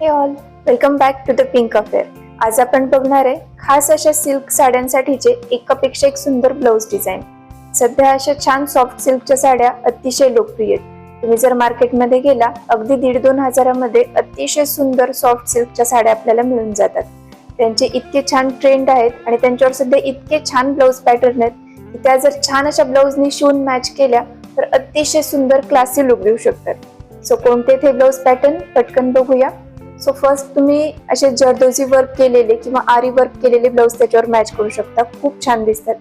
Hey all welcome back to the pink affair आज आपण बघणार आहे खास अशा सिल्क साड्यांसाठीचे एकापेक्षा एक सुंदर ब्लाऊज डिझाईन सध्या अशा छान सॉफ्ट सिल्कच्या साड्या अतिशय लोकप्रिय आहेत. तुम्ही जर मार्केटमध्ये गेला अगदी दीड दोन हजारामध्ये अतिशय सुंदर सॉफ्ट सिल्कच्या साड्या आपल्याला मिळून जातात. त्यांचे इतके छान ट्रेंड आहेत आणि त्यांच्यावर सध्या इतके छान ब्लाऊज पॅटर्न आहेत की त्या जर छान अशा ब्लाऊजनी शिवून मॅच केल्या तर अतिशय सुंदर क्लासी लुक देऊ शकतात. सो कोणते ते ब्लाऊज पॅटर्न पटकन बघूया. सो फर्स्ट तुम्ही असे जरदोजी वर्क केलेले किंवा आरी वर्क केलेले ब्लाऊज त्याच्यावर मॅच करू शकता. खूप छान दिसतात.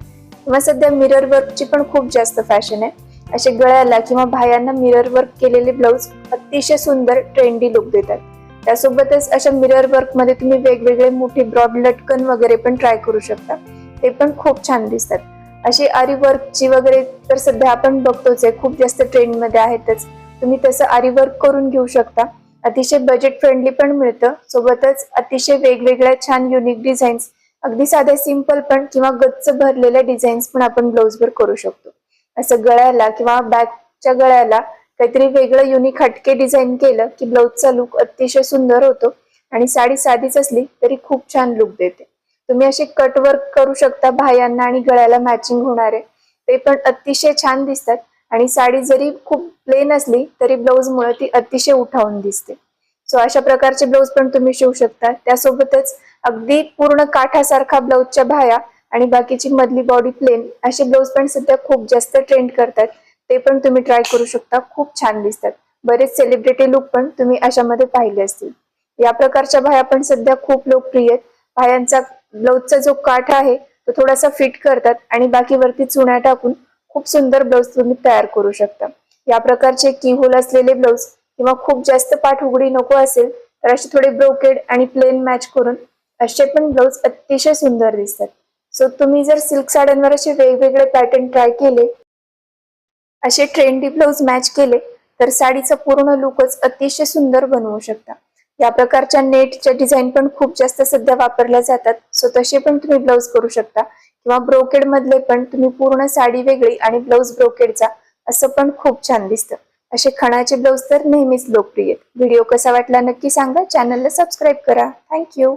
किंवा सध्या मिरर वर्कची पण खूप जास्त फॅशन आहे. असे गळ्याला किंवा भायांना मिरर वर्क केलेले ब्लाऊज अतिशय सुंदर ट्रेंडी लुक देतात. त्यासोबतच अशा मिरर वर्कमध्ये तुम्ही वेगवेगळे मोठे ब्रॉड लटकन वगैरे पण ट्राय करू शकता. ते पण खूप छान दिसतात. अशी आरी वर्कची वगैरे तर सध्या आपण बघतोच आहे. खूप जास्त ट्रेंडमध्ये आहेतच. तुम्ही तसं आरी वर्क करून घेऊ शकता. अतिशय बजेट फ्रेंडली पण मिळतं. सोबतच अतिशय वेगवेगळ्या छान युनिक डिझाईन्स अगदी साध्या सिंपल पण किंवा गच्च भरलेल्या डिझाईन्स पण आपण ब्लाऊजवर करू शकतो. असं गळ्याला किंवा बॅकच्या गळ्याला काहीतरी वेगळं युनिक हटके डिझाईन केलं की ब्लाऊजचा लुक अतिशय सुंदर होतो आणि साडी साधीच असली तरी खूप छान लुक देते. तुम्ही असे कट वर्क करू शकता बाह्यांना आणि गळ्याला मॅचिंग होणारे. ते पण अतिशय छान दिसतात. आणि साडी जरी खूप प्लेन असली तरी ब्लाऊज मुळे ती अतिशय उठावून दिसते. सो अशा प्रकारचे ब्लाऊज पण तुम्ही शिवू शकता. त्यासोबतच अगदी पूर्ण काठासारखा ब्लाऊजच्या बाह्या आणि बाकीची मधली बॉडी प्लेन असे ब्लाऊज पण सध्या खूप जास्त ट्रेंड करतात. ते पण तुम्ही ट्राय करू शकता. खूप छान दिसतात. बरेच सेलिब्रिटी लुक पण तुम्ही अशामध्ये पाहिले असतील. या प्रकारच्या बाह्या पण सध्या खूप लोकप्रिय आहेत. बाह्यांचा ब्लाऊजचा जो काठ आहे तो थोडासा फिट करतात आणि बाकीवरती चुण्या टाकून खूप सुंदर ब्लाऊज तुम्ही तयार करू शकता. या प्रकारचे की-होल असलेले ब्लाऊज किंवा खूप जास्त पाठ उघडी नको असेल तर असे थोडे ब्रोकेड आणि प्लेन मॅच करून असे पण ब्लाऊज अतिशय सुंदर दिसतात. सो तुम्ही जर सिल्क साड्यांवर असे वेगवेगळे पॅटर्न ट्राय केले असे ट्रेंडी ब्लाऊज मॅच केले तर साडीचा पूर्ण लुकच अतिशय सुंदर बनवू शकता. या प्रकारच्या नेटच्या डिझाईन पण खूप जास्त सध्या वापरल्या जातात. सो तसे पण तुम्ही ब्लाऊज करू शकता. किंवा ब्रोकेड मधले पण तुम्ही पूर्ण साडी वेगळी आणि ब्लाऊज ब्रोकेडचा असं पण खूप छान दिसतं. असे खणाचे ब्लाऊज तर नेहमीच लोकप्रिय व्हिडिओ कसा वाटला नक्की सांगा. चॅनलला सबस्क्राईब करा. थँक्यू